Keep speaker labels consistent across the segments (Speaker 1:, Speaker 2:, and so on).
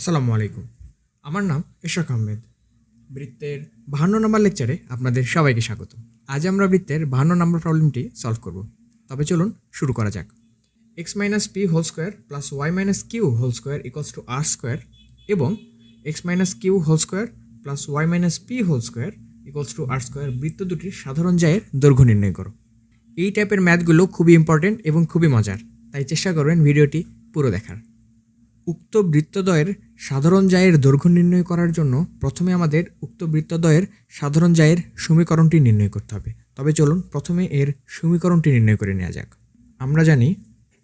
Speaker 1: আসসালামু আলাইকুম। আমার নাম এশাক আহমেদ। বৃত্তের বাহান্ন নম্বর লেকচারে আপনাদের সবাইকে স্বাগত। আজ আমরা বৃত্তের বাহান্ন নম্বর প্রবলেমটি সলভ করব। তবে চলুন শুরু করা যাক। X minus P whole square plus Y minus Q whole square equals to R square এবং X minus Q whole square plus Y minus P whole square equals to R square বৃত্ত দুটির সাধারণ জায়ের দৈর্ঘ্য নির্ণয় করো। এই টাইপের ম্যাথগুলো খুবই ইম্পর্টেন্ট এবং খুবই মজার। তাই চেষ্টা করবেন ভিডিওটি পুরো দেখার। উক্ত বৃত্তদ্বয়ের সাধারণ জায়ের দৈর্ঘ্য নির্ণয় করার জন্য প্রথমে আমাদের উক্ত বৃত্তদ্বয়ের সাধারণ জায়ের সমীকরণটি নির্ণয় করতে হবে। তবে চলুন প্রথমে এর সমীকরণটি নির্ণয় করে নেওয়া যাক। আমরা জানি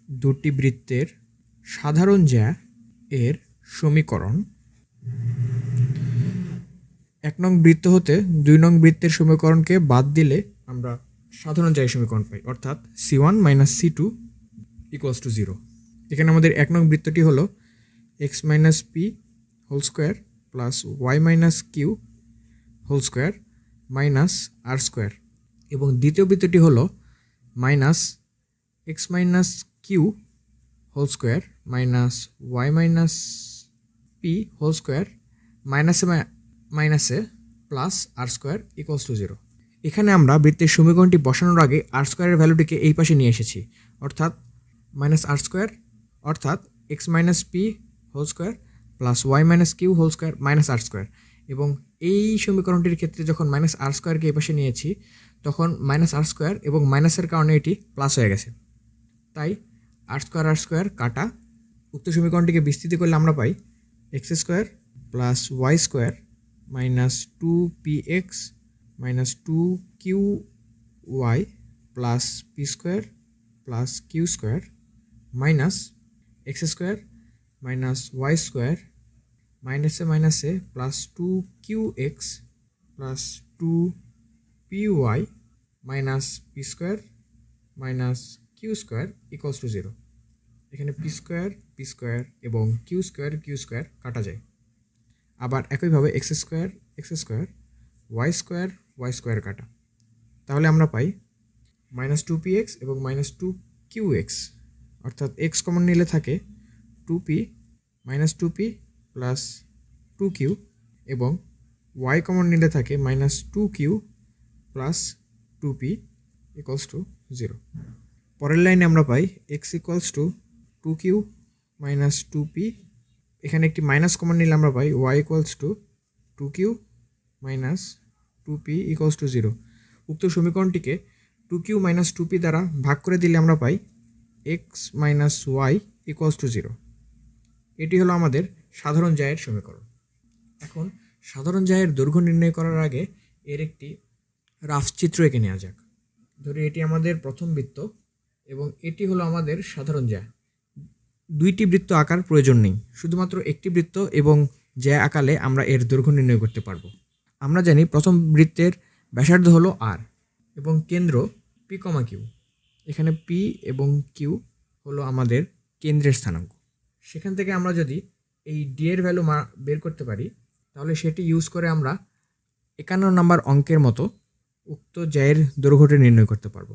Speaker 1: দুটি বৃত্তের সাধারণ জ্যা এর সমীকরণ। এক নং বৃত্ত হতে দুই নং বৃত্তের সমীকরণকে বাদ দিলে আমরা সাধারণ জায়ের সমীকরণ পাই, অর্থাৎ C one minus C two equals to zero এখানে আমাদের এক নং বৃত্তটি হলো X minus P whole square plus Y minus Q whole square minus R square এবং দ্বিতীয় বৃত্তটি হলো minus X minus Q whole square minus Y minus P whole square মাইনাসে মাইনাসে plus R square equals to zero এখানে আমরা বৃত্তের সমীকরণটি বসানোর আগে আর স্কোয়ারের ভ্যালুটিকে এই পাশে নিয়ে এসেছি। অর্থাৎ মাইনাস আর স্কোয়ার অর্থাৎ X minus P whole square plus Y minus Q whole square minus R square এবং এই সমীকরণটির ক্ষেত্রে যখন মাইনাস আর স্কোয়ারকে এই পাশে নিয়েছি, তখন মাইনাস আর স্কোয়ার এবং মাইনাসের কারণে এটি প্লাস হয়ে গেছে। তাই আর স্কোয়ার আর স্কোয়ার কাটা উক্ত সমীকরণটিকে বিস্তৃত করলে আমরা পাই X square plus Y square minus two P X minus two Q Y plus P square plus Q square minus X square minus Y square মাইনাসে মাইনাসে plus two Q X plus two P Y minus P square minus Q square equals to zero এখানে P square P square এবং Q square Q square কাটা যায়। আবার একইভাবে X square X square Y square Y square কাটা। তাহলে আমরা পাই মাইনাস টু পি এক্স এবং মাইনাস টু কিউ এক্স অর্থাৎ এক্স কমন নিলে থাকে two P minus two P plus two Q এবং ওয়াই কমন নিলে থাকে minus two Q plus two P equals to zero পরের লাইনে আমরা পাই X equals to two Q minus two P এখানে একটি মাইনাস কমন নিলে আমরা পাই Y equals to two Q minus two P equals to zero উক্ত সমীকরণটিকে two Q minus two P দ্বারা ভাগ করে দিলে আমরা পাই X minus Y equals to zero এটি হলো আমাদের সাধারণ জায়ের সমীকরণ। এখন সাধারণ জায়ের দৈর্ঘ্য নির্ণয় করার আগে এর একটি রাফ চিত্র এঁকে নেওয়া যাক। ধরি এটি আমাদের প্রথম বৃত্ত এবং এটি হলো আমাদের সাধারণ জ্যা। দুইটি বৃত্ত আকার প্রয়োজন নেই, শুধুমাত্র একটি বৃত্ত এবং জ্যা আকালে আমরা এর দৈর্ঘ্য নির্ণয় করতে পারব। আমরা জানি প্রথম বৃত্তের ব্যাসার্ধ হলো আর এবং কেন্দ্র পি কমা কিউ এখানে পি এবং কিউ হলো আমাদের কেন্দ্রের স্থানাঙ্ক। সেখান থেকে আমরা যদি এই ডি এর ভ্যালু বের করতে পারি, তাহলে সেটি ইউজ করে আমরা একান্ন নম্বর অঙ্কের মতো উক্ত জ্যায়ের দৈর্ঘ্যটি নির্ণয় করতে পারব।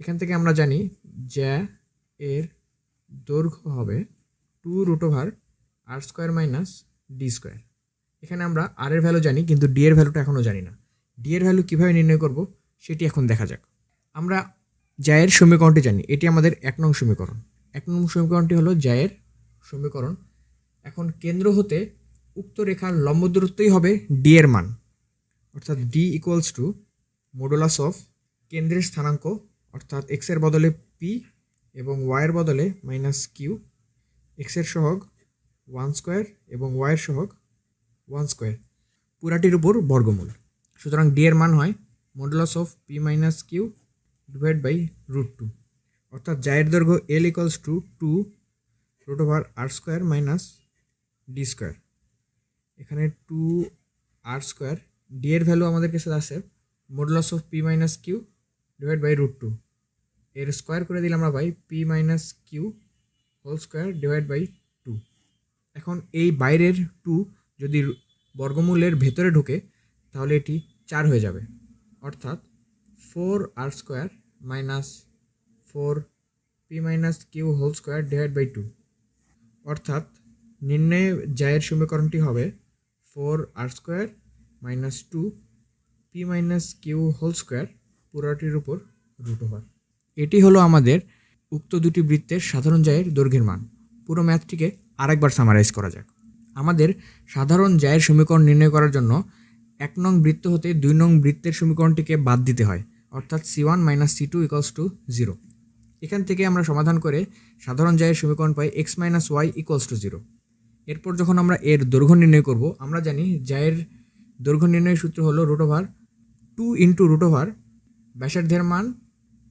Speaker 1: এখান থেকে আমরা জানি জ্যা এর দৈর্ঘ্য হবে two root over R square minus D square এখানে আমরা আর এর ভ্যালু জানি, কিন্তু ডি এর ভ্যালুটা এখনও জানি না। ডি এর ভ্যালু কীভাবে নির্ণয় করব, সেটি এখন দেখা যাক। আমরা জায়ের সমীকরণটি জানি, এটি আমাদের এক নং সমীকরণ। এক নং সমীকরণটি হলো জায়ের সমীকরণ। এখন কেন্দ্র হতে উক্ত রেখার লম্ব দূরত্বই হবে ডি এর মান। অর্থাৎ D equals to modulus of কেন্দ্রের স্থানাঙ্ক, অর্থাৎ এক্সের বদলে পি এবং ওয়াইয়ের বদলে মাইনাস কিউ এক্সের সহগ ওয়ান স্কোয়ার এবং ওয়াইয়ের সহগ ওয়ান স্কোয়ার পুরাটির উপর বর্গমূল। সুতরাং ডি এর মান হয় modulus of P minus Q divide by root two অর্থাৎ জায়ের দৈর্ঘ্য L equals to two root over R square minus D square এখানে টু আর স্কোয়ার ডি এর ভ্যালু আমাদের কাছে আছে modulus of P minus Q divide by root two এর square করে দিলে আমরা পাই P minus Q whole square divide by two এখন এই বাইরের টু যদি বর্গমূলের ভেতরে ঢুকে, তাহলে এটি চার হয়ে যাবে। অর্থাৎ four R square minus four P minus Q whole square divide by two অর্থাৎ নির্ণয়ে জায়ের সমীকরণটি হবে four R square minus two P minus Q whole square পুরোটির উপর রুট ওভার। এটি হলো আমাদের উক্ত দুটি বৃত্তের সাধারণ জায়ের দৈর্ঘ্যের মান। পুরো ম্যাথটিকে আরেকবার সামারাইজ করা যাক। আমাদের সাধারণ জায়ের সমীকরণ নির্ণয় করার জন্য এক নং বৃত্ত হতে দুই নং বৃত্তের সমীকরণটিকে বাদ দিতে হয়, অর্থাৎ C one minus C two equals to zero এখান থেকে আমরা সমাধান করে সাধারণ জায়ের সমীকরণ পাই X minus Y equals to zero এরপর যখন আমরা এর দৈর্ঘ্য নির্ণয় করব, আমরা জানি জায়ের দৈর্ঘ্য নির্ণয়ের সূত্র হলো root over two into root over ব্যাসার্ধের মান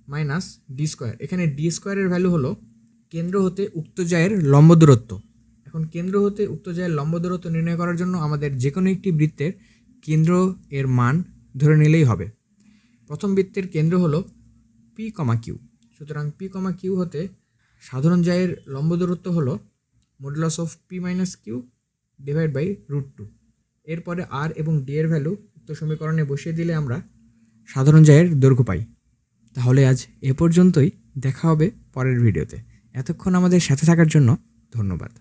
Speaker 1: মাইনাস ডি স্কোয়ার এখানে ডি স্কোয়ারের ভ্যালু হলো কেন্দ্র হতে উক্ত জায়ের লম্ব দূরত্ব। এখন কেন্দ্র হতে উক্ত জায়ের লম্ব দূরত্ব নির্ণয় করার জন্য আমাদের যে কোনো একটি বৃত্তের কেন্দ্র এর মান ধরে নিলেই হবে। প্রথম বৃত্তের কেন্দ্র হলো পি কমা কিউ সুতরাং পি কমা কিউ হতে সাধারণ জায়ের লম্ব দূরত্ব হল modulus of P minus Q divide by root two. এরপরে আর এবং ডি এর ভ্যালু উক্ত সমীকরণে বসিয়ে দিলে আমরা সাধারণ জায়ের দৈর্ঘ্য পাই। তাহলে আজ এ পর্যন্তই, দেখা হবে পরের ভিডিওতে। এতক্ষণ আমাদের সাথে থাকার জন্য ধন্যবাদ।